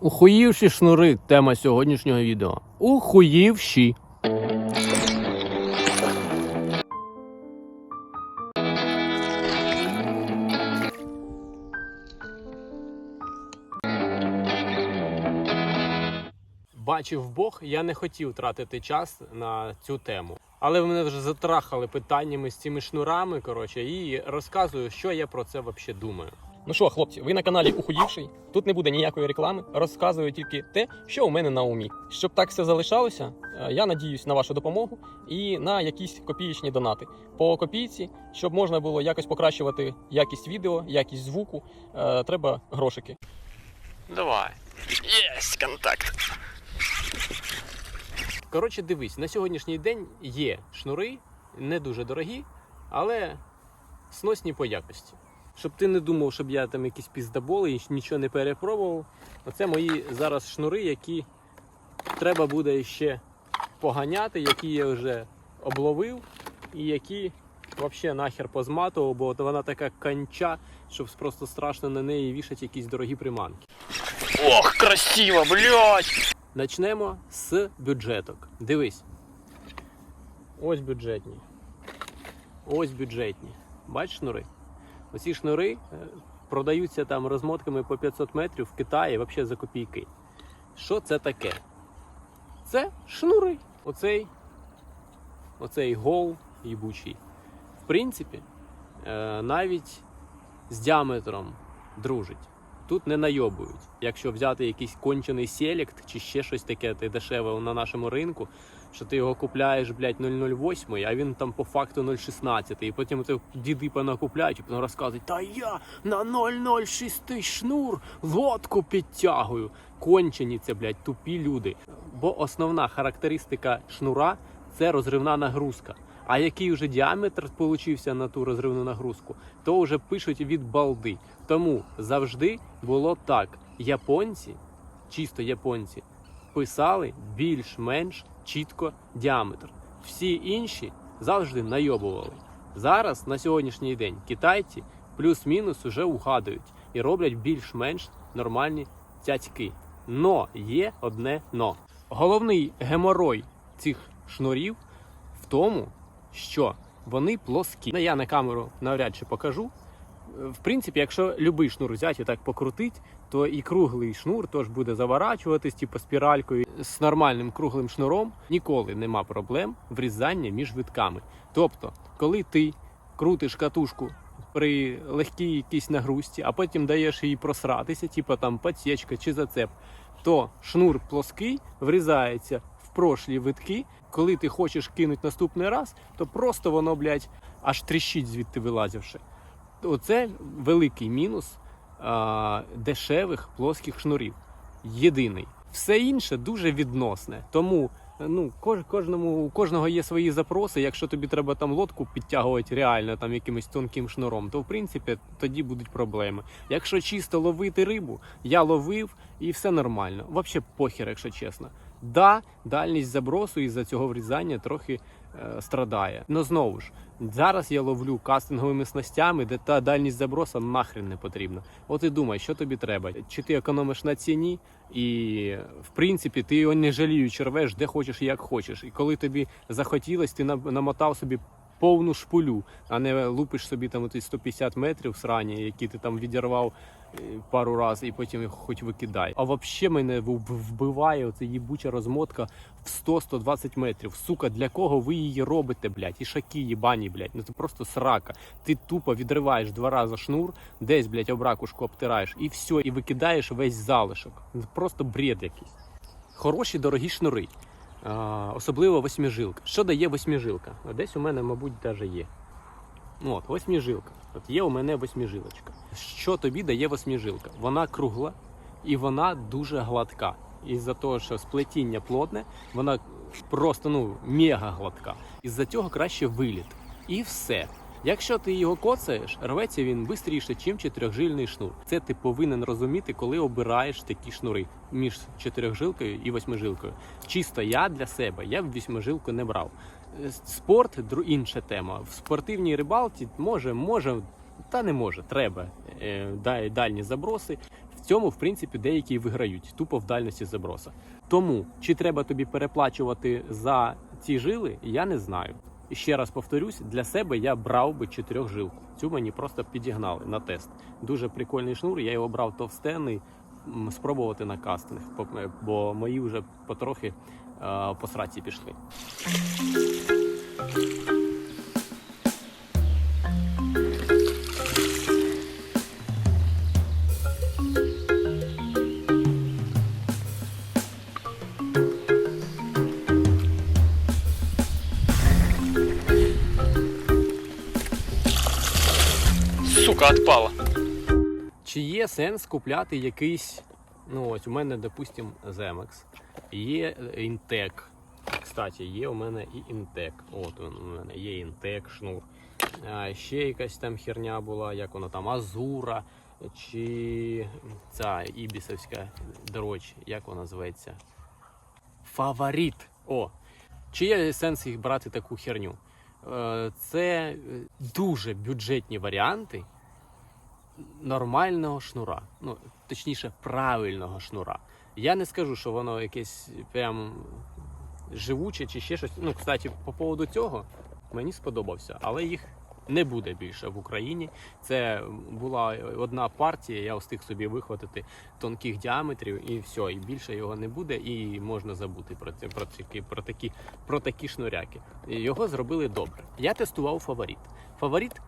Ухуївші шнури тема сьогоднішнього відео. Ухуївші. Бачив Бог, я не хотів тратити час на цю тему. Але ви мене вже затрахали питаннями з цими шнурами, коротше, і розказую, що я про це взагалі думаю. Ну що, хлопці, ви на каналі Ухуївший. Тут не буде ніякої реклами. Розказую тільки те, що у мене на умі. Щоб так все залишалося, е, я надіюсь на вашу допомогу і на якісь копієчні донати. По копійці, щоб можна було якось покращувати якість відео, якість звуку, е, треба грошики. Давай. Єсть контакт. Коротше, дивись, на сьогоднішній день є шнури, не дуже дорогі, але сносні по якості. Щоб ти не думав, щоб я там якісь піздаболи і нічого не перепробував. Оце мої зараз шнури, які треба буде ще поганяти, які я вже обловив, і які взагалі нахер позматував, бо от вона така конча, що просто страшно на неї вішати якісь дорогі приманки. Ох, красиво, блядь! Начнемо з бюджеток. Дивись. Ось бюджетні. Ось бюджетні. Бачиш шнури? Оці шнури е, продаються там розмотками по 500 метрів в Китаї взагалі за копійки. Що це таке? Це шнури. Оцей, оцей гол їбучий. В принципі, е, навіть з діаметром дружить. Тут не найобують. Якщо взяти якийсь кончений селект чи ще щось таке дешеве на нашому ринку, що ти його купляєш, блядь, 008, а він там по факту 0,16. І потім ти діди понакупляють і потім розказують, та я на 0,06 шнур лодку підтягую. Кончені це, блядь, тупі люди. Бо основна характеристика шнура це розривна нагрузка. А який вже діаметр получився на ту розривну нагрузку, то вже пишуть від балди. Тому завжди було так: японці, чисто японці, писали більш-менш чітко діаметр. Всі інші завжди найобували. Зараз на сьогоднішній день китайці плюс-мінус уже угадують і роблять більш-менш нормальні цяцьки. Но є одне но. Головний геморой цих шнурів в тому, що вони плоскі. Я на камеру навряд чи покажу. В принципі, якщо любий шнур взяти і так покрутить, то і круглий шнур теж буде заворачуватись, типу спіралькою з нормальним круглим шнуром ніколи нема проблем врізання між витками. Тобто, коли ти крутиш катушку при легкій якійсь нагрузці, а потім даєш їй просратися, типу там подсечка чи зацеп, то шнур плоский врізається в прошлі витки. Коли ти хочеш кинути наступний раз, то просто воно, блядь, аж тріщить звідти вилазивши. Оце великий мінус а, дешевих плоских шнурів. Єдиний. Все інше дуже відносне. Тому ну, кож, кожному, у кожного є свої запроси. Якщо тобі треба там лодку підтягувати реально там якимось тонким шнуром, то в принципі тоді будуть проблеми. Якщо чисто ловити рибу, я ловив і все нормально. Взагалі похер, якщо чесно. Да, дальність забросу із-за цього врізання трохи страдає. Ну знову ж, зараз я ловлю кастинговими снастями, де та дальність заброса нахрен не потрібна. От і думай, що тобі треба. Чи ти економиш на ціні, і в принципі ти його не жаліючи рвеш, де хочеш як хочеш. І коли тобі захотілось, ти намотав собі. Повну шпулю, а не лупиш собі там оті 150 метрів срані, які ти там відірвав е, пару разів і потім їх хоч викидай. А взагалі мене вб- вбиває оця їбуча розмотка в 100-120 метрів. Сука, для кого ви її робите, блядь? І шаки їбані, блядь. Ну це просто срака. Ти тупо відриваєш два рази шнур, десь, блядь, об ракушку обтираєш, і все, і викидаєш весь залишок. Просто бред якийсь. Хороші дорогі шнури. Особливо восьмижилка. Що дає восьмижилка? Десь у мене, мабуть, теж є. Ну, От, восьмижилка. От є у мене восьмижилочка. Що тобі дає восьмижилка? Вона кругла і вона дуже гладка. Із-за того, що сплетіння плотне, вона просто ну, мега гладка. Із-за цього краще виліт. І все. Якщо ти його коцаєш, рветься він швидше, ніж чотирьохжильний шнур. Це ти повинен розуміти, коли обираєш такі шнури між чотирьохжилкою і восьмижилкою. Чисто я для себе, я б восьмижилку не брав. Е, Спорт інша тема. В спортивній рибалці може, може, та не може, треба е, дальні заброси. В цьому, в принципі, деякі виграють тупо в дальності заброса. Тому чи треба тобі переплачувати за ці жили, я не знаю. Ще раз повторюсь, для себе я брав би чотирьохжилку. Цю мені просто підігнали на тест. Дуже прикольний шнур. Я його брав товстенний, спробувати на кастинг, бо мої вже потрохи е, по сраці пішли. Отпала. Чи є сенс купляти якийсь, ну ось у мене, допустим, Zemex, є Інтек. Кстати, є у мене і Інтек. От у мене є Інтек, шнур. А, ще якась там херня була, як вона там, Азура, чи ця ібісовська, дорож, як вона називається? Фаворит. О! Чи є сенс їх брати таку херню? Е, Це е, дуже бюджетні варіанти нормального шнура. Ну, точніше, правильного шнура. Я не скажу, що воно якесь прям живуче чи ще щось. Ну, кстати, по поводу цього мені сподобався, але їх не буде більше в Україні. Це була одна партія, я встиг собі вихватити тонких діаметрів, і все, і більше його не буде, і можна забути про ці про такі, про такі, про такі шнуряки. Його зробили добре. Я тестував фаворит. Фаворит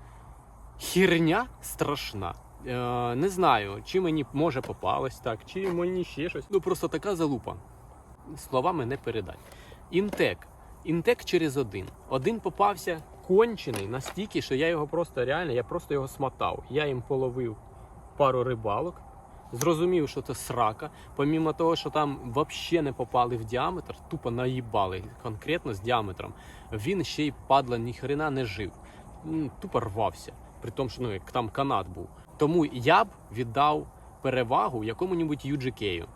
херня страшна. Е, не знаю, чи мені може попалось так, чи мені ще щось. Ну просто така залупа. Словами не передать. Інтек. Інтек через один. Один попався кончений настільки, що я його просто реально, я просто його смотав. Я їм половив пару рибалок. Зрозумів, що це срака. Помімо того, що там взагалі не попали в діаметр, тупо наїбали конкретно з діаметром. Він ще й падла ніхрена не жив. Тупо рвався. При тому, що ну, як там канат був. Тому я б віддав перевагу якому-небудь UGK,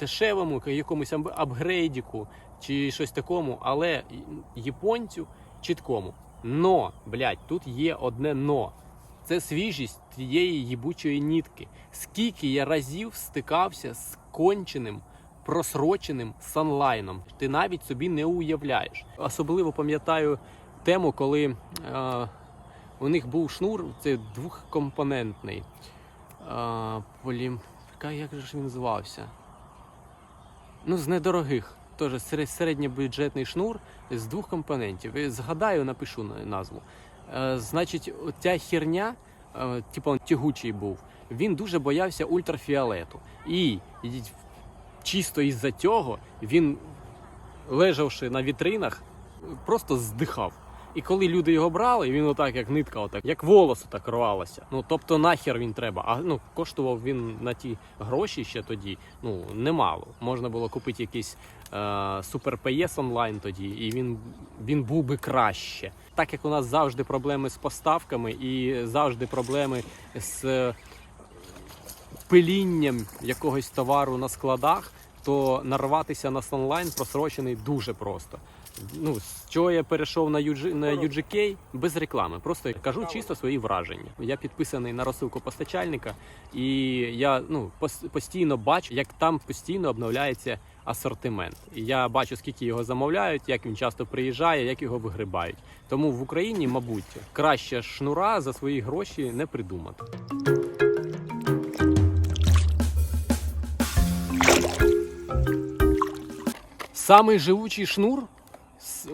дешевому, якомусь апгрейдіку чи щось такому, але японцю чіткому. Но, блядь, тут є одне но. Це свіжість тієї їбучої нітки. Скільки я разів стикався з конченим, просроченим санлайном. Ти навіть собі не уявляєш. Особливо пам'ятаю тему, коли е, у них був шнур, це двохкомпонентний. Е, полім... Як же ж він звався? Ну, з недорогих. Теж середньобюджетний шнур з двох компонентів. Згадаю, напишу назву. Е, значить, ця херня, е, типу тягучий був, він дуже боявся ультрафіолету. І чисто із-за цього він, лежавши на вітринах, просто здихав. І коли люди його брали, він отак, як нитка, отак, як волосо так рвалося. Ну тобто нахер він треба. А ну коштував він на ті гроші ще тоді. Ну немало. Можна було купити якийсь е, супер ПС онлайн тоді, і він, він був би краще. Так як у нас завжди проблеми з поставками і завжди проблеми з е, пилінням якогось товару на складах, то нарватися на онлайн просрочений дуже просто. Ну, з чого я перейшов на, UG, на UGK без реклами. Просто кажу чисто свої враження. Я підписаний на розсилку постачальника, і я ну постійно бачу, як там постійно обновляється асортимент. І Я бачу, скільки його замовляють, як він часто приїжджає, як його вигрибають. Тому в Україні, мабуть, краще шнура за свої гроші не придумати. Самий живучий шнур,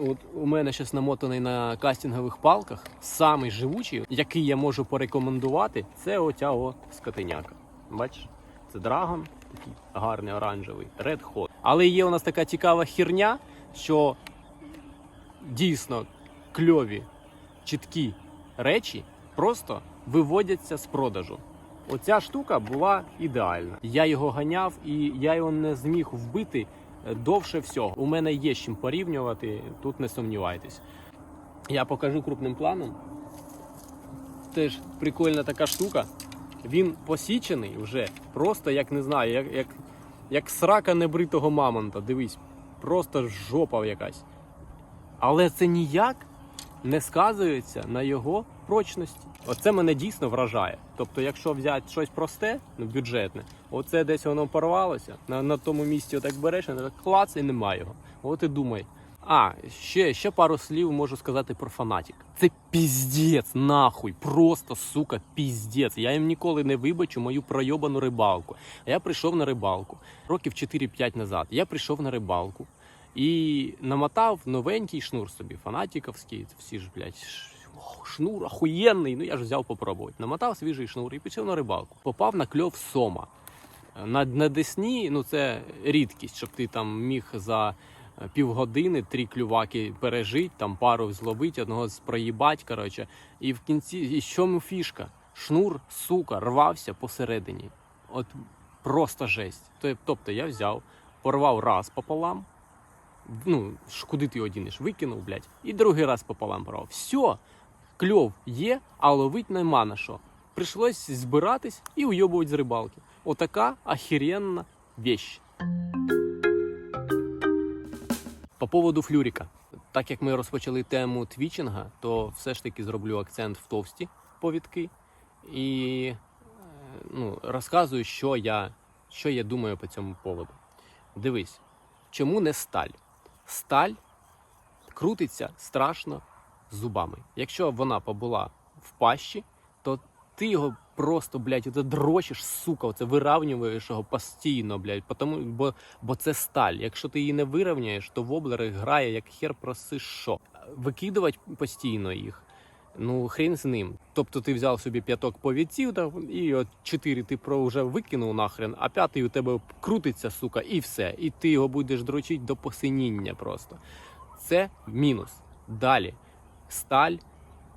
от у мене зараз намотаний на кастингових палках, самий живучий, який я можу порекомендувати, це оця о скотиняка. Бачиш? Це драгон, такий гарний оранжевий, Red Hot. Але є у нас така цікава херня, що дійсно кльові, чіткі речі просто виводяться з продажу. Оця штука була ідеальна. Я його ганяв і я його не зміг вбити довше всього. У мене є з чим порівнювати, тут не сумнівайтесь. Я покажу крупним планом. Теж прикольна така штука. Він посічений вже, просто як не знаю, як, як, як срака небритого мамонта. Дивись, просто жопа якась. Але це ніяк не сказується на його прочності. Оце мене дійсно вражає. Тобто, якщо взяти щось просте, ну бюджетне, оце десь воно порвалося, на, на тому місці отак береш, так клац і немає його. От і думай. А, ще, ще пару слів можу сказати про фанатік. Це піздець, нахуй, просто сука, піздець. Я їм ніколи не вибачу мою пройобану рибалку. А я прийшов на рибалку років 4-5 назад. Я прийшов на рибалку і намотав новенький шнур собі, фанатіковський. Всі ж, блядь, шнур охуєнний. Ну я ж взяв попробувати. Намотав свіжий шнур і пішов на рибалку. Попав на кльов сома. На, на Десні, ну це рідкість, щоб ти там міг за е, півгодини три клюваки пережити, там пару зловити, одного проїбать, коротше. І в кінці, і чому фішка? Шнур, сука, рвався посередині. От просто жесть. То- Тобто я взяв, порвав раз пополам. Ну, куди ти його дінеш? Викинув, блядь, і другий раз пополам порвав. Все, кльов є, а ловить нема на що. Прийшлось збиратись і уйобувати з рибалки. Отака охеренна вещь. По поводу флюріка. Так як ми розпочали тему твічинга, то все ж таки зроблю акцент в товсті повідки і е, ну, розказую, що я, що я думаю по цьому поводу. Дивись, чому не сталь? Сталь крутиться страшно зубами. Якщо вона побула в пащі, то ти його просто, блядь, оце дрочиш, сука, оце виравнюєш його постійно, блядь, тому, бо, бо це сталь. Якщо ти її не вирівняєш, то воблери грає як хер проси що. Викидувати постійно їх. Ну, хрін з ним. Тобто ти взяв собі п'яток повідців, та, і от чотири ти про вже викинув нахрен, а п'ятий у тебе крутиться, сука, і все. І ти його будеш дрочити до посиніння просто. Це мінус. Далі. Сталь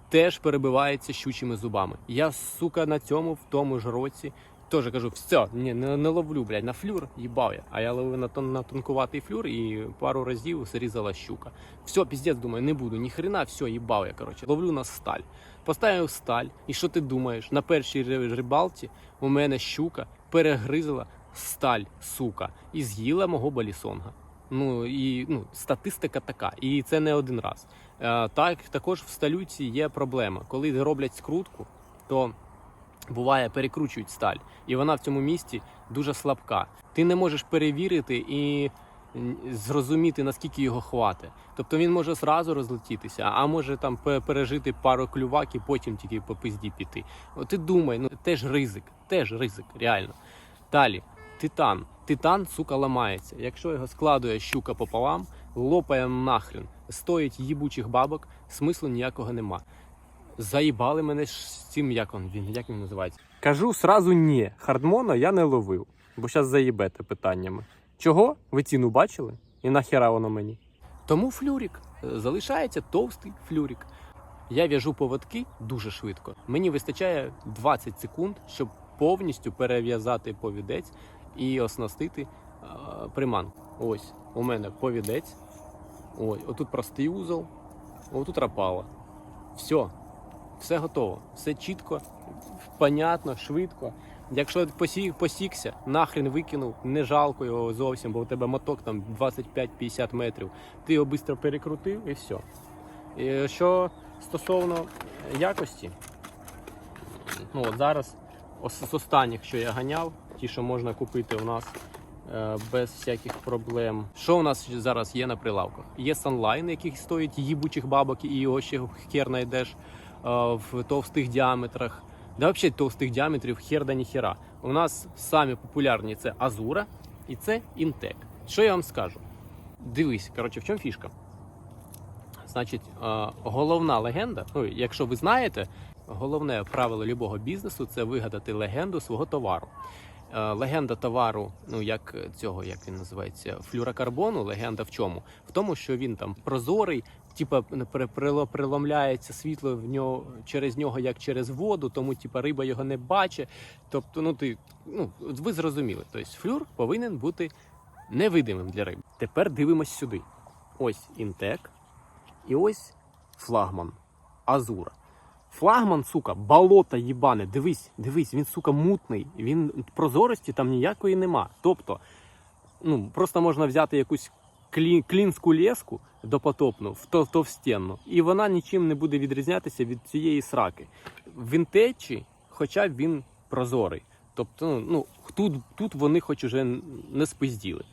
теж перебивається щучими зубами. Я, сука, на цьому в тому ж році теж кажу, все, ні, не, не ловлю, блядь, на флюр, їбав я. А я ловив на, на тонкуватий флюр і пару разів зрізала щука. Все, піздець, думаю, не буду, ніхрена, все, їбав я, коротше. Ловлю на сталь. Поставив сталь, і що ти думаєш? На першій ри- рибалці у мене щука перегризла сталь, сука, і з'їла мого балісонга. Ну і ну, статистика така, і це не один раз. Е, так, також в сталюці є проблема. Коли роблять скрутку, то буває перекручують сталь, і вона в цьому місці дуже слабка. Ти не можеш перевірити і зрозуміти наскільки його хватить. Тобто він може зразу розлетітися, а може там пережити пару клювак і потім тільки по пизді піти. От ти думай, ну теж ризик, теж ризик, реально. Далі, титан. Титан, сука, ламається. Якщо його складує щука пополам, лопає нахрен, стоїть їбучих бабок, смислу ніякого нема. Заїбали мене з цим, як він, як він називається. Кажу сразу ні. Хардмона я не ловив, бо зараз заїбете питаннями. Чого? Ви ціну бачили? І нахера воно мені? Тому флюрік. Залишається товстий флюрік. Я в'яжу поводки дуже швидко. Мені вистачає 20 секунд, щоб повністю перев'язати повідець і оснастити е, приманку. Ось у мене повідець. Ось, отут простий узол, отут рапала. Все, все готово, все чітко, понятно, швидко. Якщо посі, посікся, нахрен викинув, не жалко його зовсім, бо у тебе моток там 25-50 метрів. Ти його швидко перекрутив і все. І що стосовно якості, ну от зараз з останніх, що я ганяв, ті, що можна купити у нас е, без всяких проблем. Що у нас зараз є на прилавках? Є Sunline, який стоїть їбучих бабок, і його ще хер знайдеш е, в товстих діаметрах. Да взагалі товстих діаметрів хер да ніхера. У нас самі популярні це Азура і це Інтек. Що я вам скажу? Дивись, коротше, в чому фішка? Значить, е, головна легенда, ну, якщо ви знаєте, головне правило любого бізнесу це вигадати легенду свого товару. Е, Легенда товару, ну як цього, як він називається, флюрокарбону. Легенда в чому? В тому, що він там прозорий, типа приломляється світло в нього через нього, як через воду, тому типа риба його не бачить. Тобто, ну ти ну ви зрозуміли. Тобто флюр повинен бути невидимим для риби. Тепер дивимось сюди. Ось інтек, і ось флагман Азура. Флагман, сука, болото їбане. Дивись, дивись, він, сука, мутний. Він прозорості там ніякої нема. Тобто, ну, просто можна взяти якусь клін, клінську леску допотопну, в товстенну, і вона нічим не буде відрізнятися від цієї сраки. В вінтечі, хоча він прозорий. Тобто, ну, тут, тут вони хоч уже не спизділи.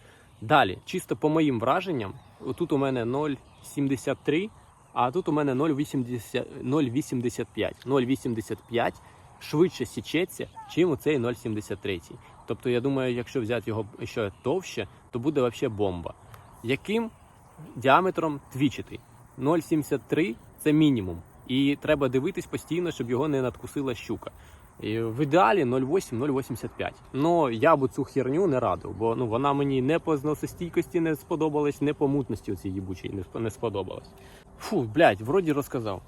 Далі, чисто по моїм враженням, тут у мене 0,73, а тут у мене 0,80 0,85. 0,85 швидше січеться, чим оцей 0,73. Тобто, я думаю, якщо взяти його ще товще, то буде взагалі бомба. Яким діаметром твічити? 0,73 це мінімум. І треба дивитись постійно, щоб його не надкусила щука. І в ідеалі 0,8-0,85. Ну я б цю херню не радив, бо ну вона мені не по зносостійкості не сподобалась, не по мутності цієї їбучій не, сп- не сподобалась. Фу, блядь, вроді розказав.